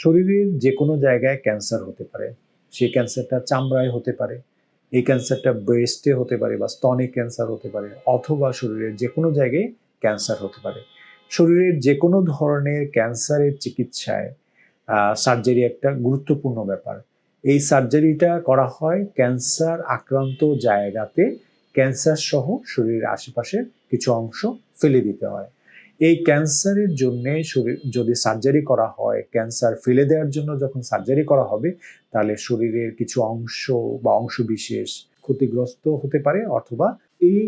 শরীরের যে কোনো জায়গায় ক্যান্সার হতে পারে, সেই ক্যান্সারটা চামড়ায় হতে পারে, এই ক্যান্সারটা ব্রেস্টে হতে পারে বা স্তনে ক্যান্সার হতে পারে, অথবা শরীরের যে কোনো জায়গায় ক্যান্সার হতে পারে। শরীরের যে কোনো ধরনের ক্যান্সারের চিকিৎসায় সার্জারি একটা গুরুত্বপূর্ণ ব্যাপার। এই সার্জারিটা করা হয় ক্যান্সার আক্রান্ত জায়গাতে ক্যান্সার সহ শরীরের আশেপাশের কিছু অংশ ফেলে দিতে হয়। এই ক্যান্সারের জন্য শরীর, যদি সার্জারি করা হয়, ক্যান্সার ফেলে দেওয়ার জন্য যখন সার্জারি করা হবে, তাহলে শরীরের কিছু অংশ বা অংশ বিশেষ ক্ষতিগ্রস্ত হতে পারে অথবা এই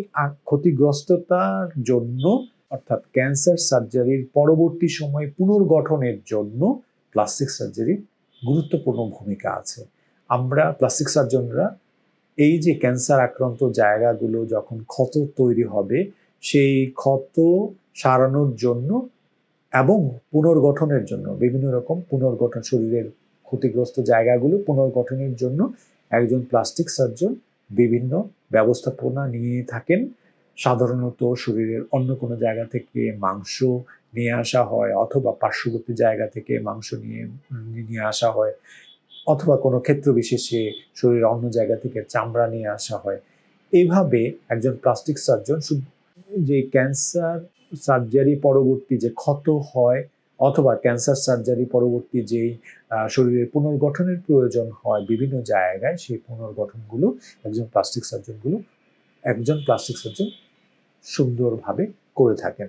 ক্ষতিগ্রস্ততার জন্য, অর্থাৎ ক্যান্সার সার্জারির পরবর্তী সময় পুনর্গঠনের জন্য প্লাস্টিক সার্জারি গুরুত্বপূর্ণ ভূমিকা আছে। আমরা প্লাস্টিক সার্জনরা এই যে ক্যান্সার আক্রান্ত জায়গাগুলো যখন ক্ষত তৈরি হবে সেই ক্ষত সারানোর জন্য এবং পুনর্গঠনের জন্য, বিভিন্ন রকম পুনর্গঠন, শরীরের ক্ষতিগ্রস্ত জায়গাগুলো পুনর্গঠনের জন্য একজন প্লাস্টিক সার্জন বিভিন্ন ব্যবস্থাপনা নিয়ে থাকেন। সাধারণত শরীরের অন্য কোনো জায়গা থেকে মাংস নিয়ে আসা হয় অথবা পার্শ্ববর্তী জায়গা থেকে মাংস নিয়ে নিয়ে আসা হয় অথবা কোনো ক্ষেত্র বিশেষে শরীরের অন্য জায়গা থেকে চামড়া নিয়ে আসা হয়। এইভাবে একজন প্লাস্টিক সার্জন যে ক্যান্সার সার্জারি পরবর্তী যে ক্ষত হয়, অথবা ক্যান্সার সার্জারি পরবর্তী যেই শরীরের পুনর্গঠনের প্রয়োজন হয় বিভিন্ন জায়গায়, সেই পুনর্গঠনগুলো একজন প্লাস্টিক সার্জনগুলো একজন প্লাস্টিক সার্জন সুন্দরভাবে করে থাকেন।